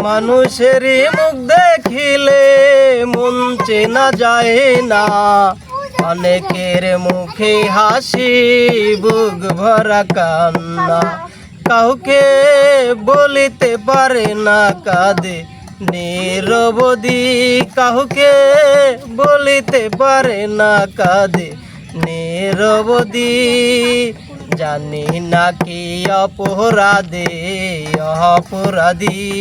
মানুষের মুখ দেখিলে মন চেনা যায় না। অনেকের মুখে হাসি, বুক ভরা কান্না। কাউকে বলিতে পারে না কাঁদে, নিরবধি কাউকে বলিতে পারে না কাঁদে, নিরবধি জানি না কি অপরাধে, অপরাধী।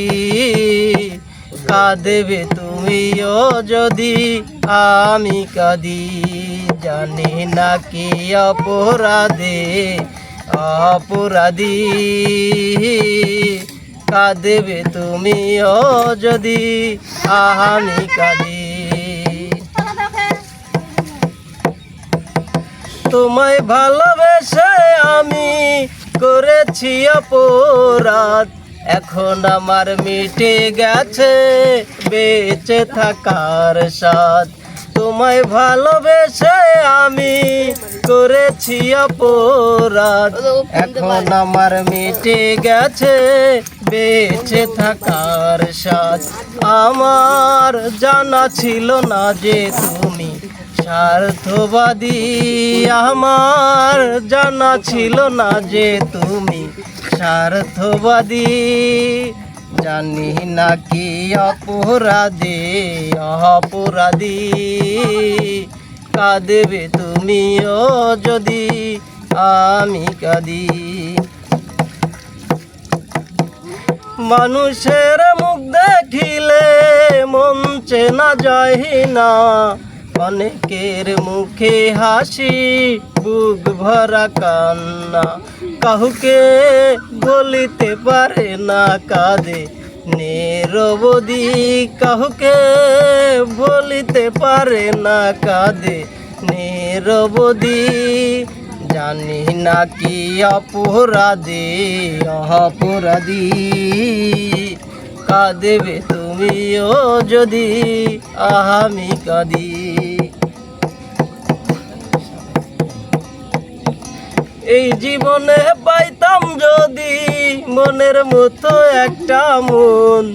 কাঁদবে তুমিও যদি, আমি কাঁদি। জানি না কি অপরাধে, অপরাধী। কাঁদবে তুমিও যদি, আমি কাঁদি। তোমায় ভালোবেসে আমি করেছি অপরাধ। এখন আমার মিটে গেছে, বেঁচে থাকার সাথ তোমায় ভালোবেসে আমি করেছি অপরাধ। এখন আমার মিটে গেছে, বেঁচে থাকার সাথ আমার জানা ছিল না যে তুমি স্বার্থবাদী আমার জানা ছিল না যে তুমি স্বার্থবাদী জানি না কি অপরাধে, অপরাধী। কাঁদবে তুমিও যদি আমি কাঁদি। মানুষের মুখ দেখিলে মন চেনা যায় না। অনেকের মুখে হাসি, বুক ভরা কান্না। কাহুকে বলিতে পারে না কাঁদে নিরবধি। কাহুকে বলিতে পারে না কাঁদে নিরবধি। জানি না কি অপরাধে, অপরাধী। কাঁদেবে তুমিও যদি আহামি কাঁদি। এই জীবনে পাইতাম যদি মনের মতো একটা মন।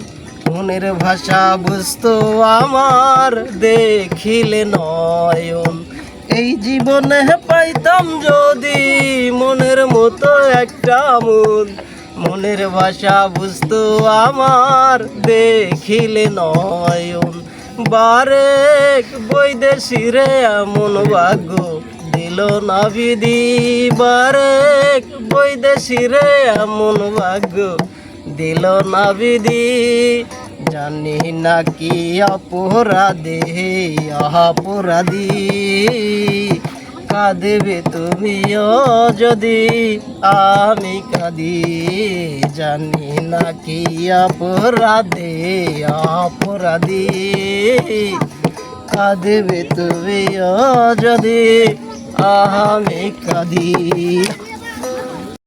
মনের ভাষা বুঝতো আমার, দেখিলে নয়ন। এই জীবনে পাইতাম যদি মনের মতো একটা মন। মনের ভাষা বুঝতো আমার, দেখিলে নয়ন। বারেক বৈদেশিরে এমন ভাগ্য দিল না বিধি বারেক বৈদেশিরে এমন ভাগ্য দিল না বিধি জানি না কি অপরাধে, অপরাধী। কাঁদবে তুমিও যদি, আমি কাঁদি। জানি না কি অপরাধে, অপরাধী। কাঁদবে তুমিও যদি আমি কাঁদি